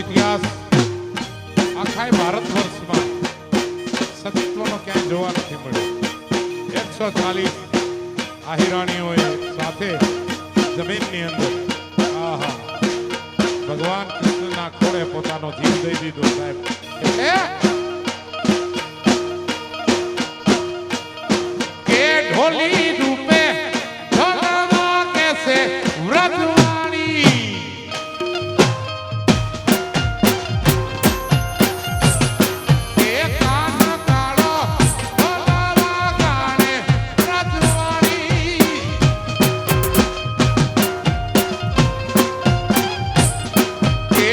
ઇતિહાસ. આખા ભારત વર્ષમાં સતીત્વનો ક્યાંય જોવા નથી મળ્યો. એકસો ચાલીસ આહિરાણીઓએ સાથે જમીનની અંદર, આહા, ભગવાન કૃષ્ણના ખોળે પોતાનો જીવ દઈ દીધો સાહેબ. ઢોલી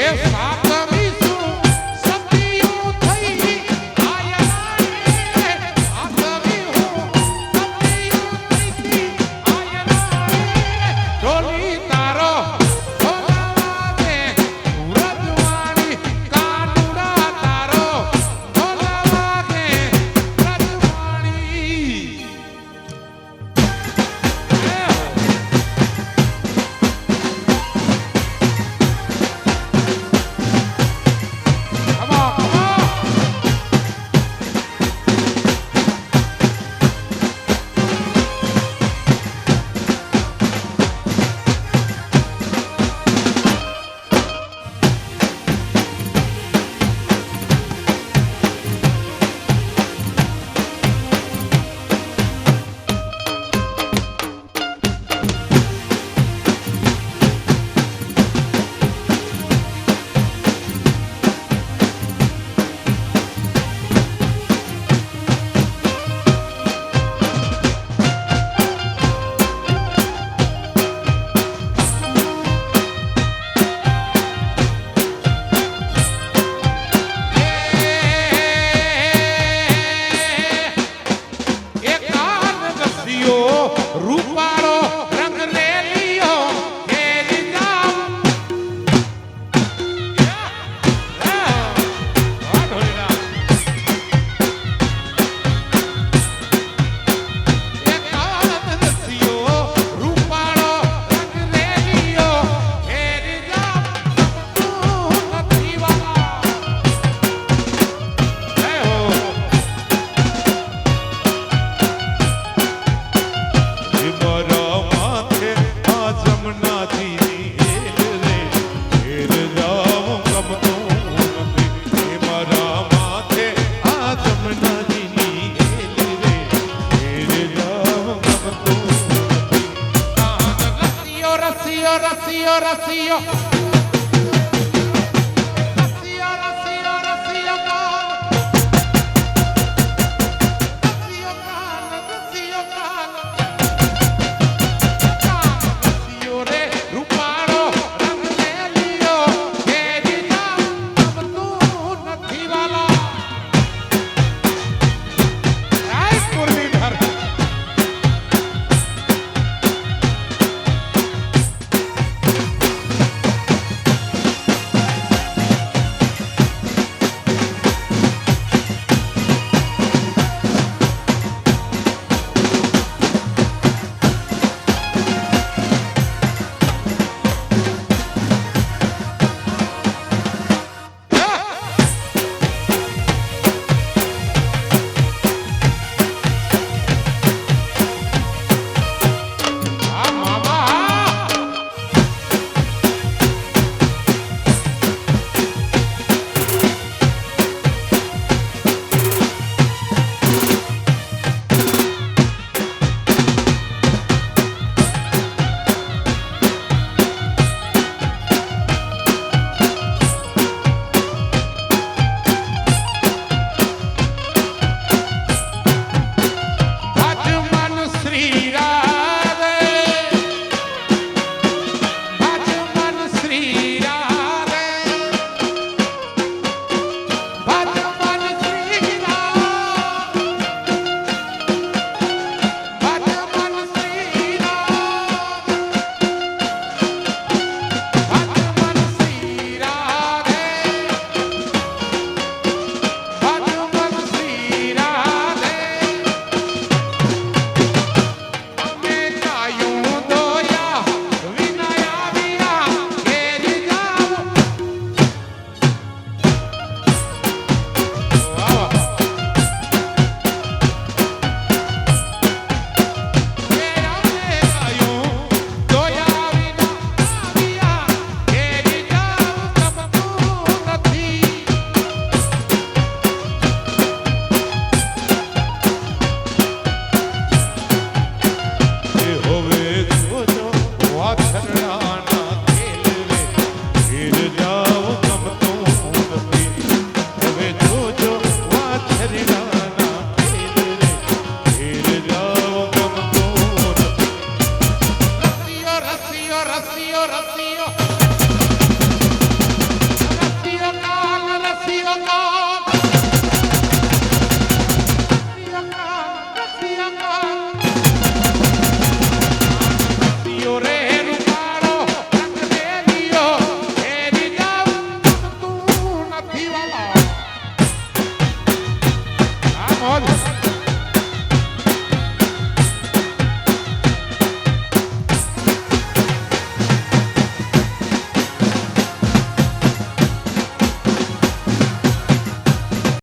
હે રસીયો